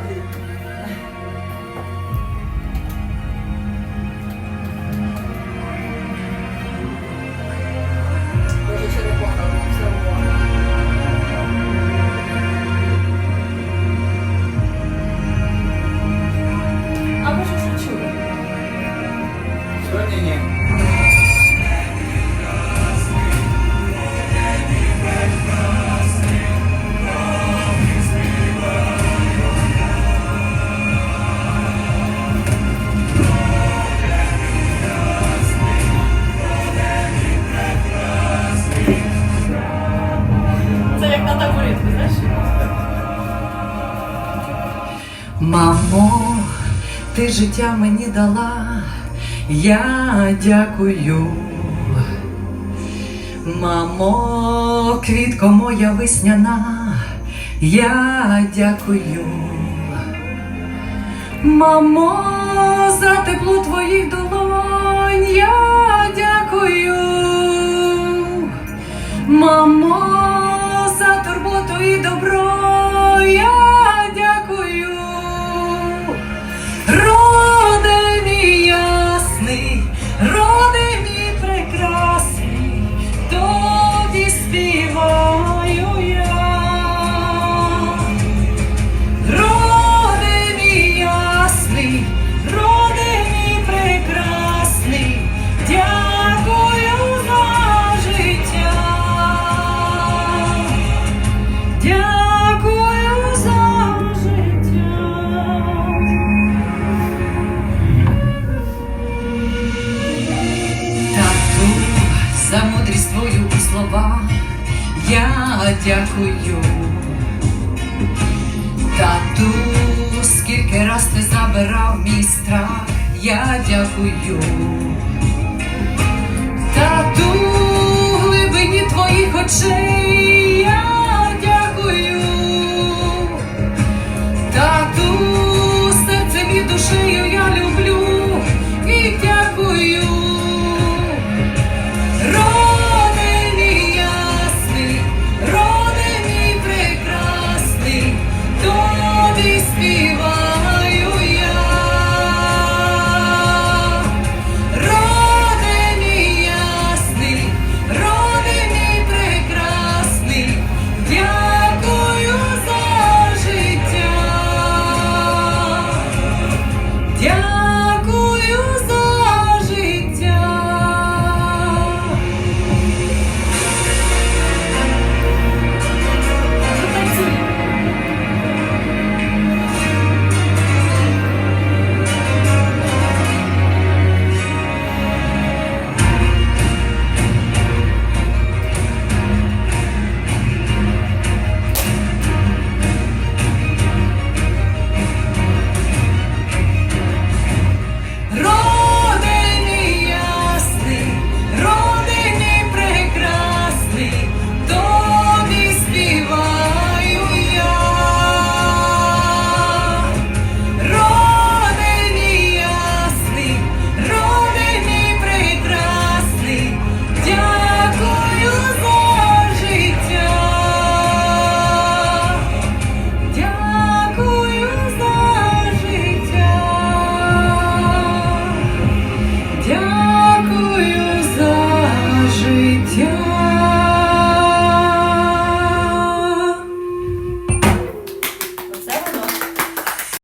milagre. Мамо, ти життя мені дала, я дякую. Мамо, квітко моя весняна, я дякую. Мамо, за тепло твоїх долонь, я дякую. За мудрість твою у словах я дякую. Тату, скільки раз ти забирав мій страх, я дякую. Тату, глибині твоїх очей я дякую. Тату, серцем і душею я люблю with you.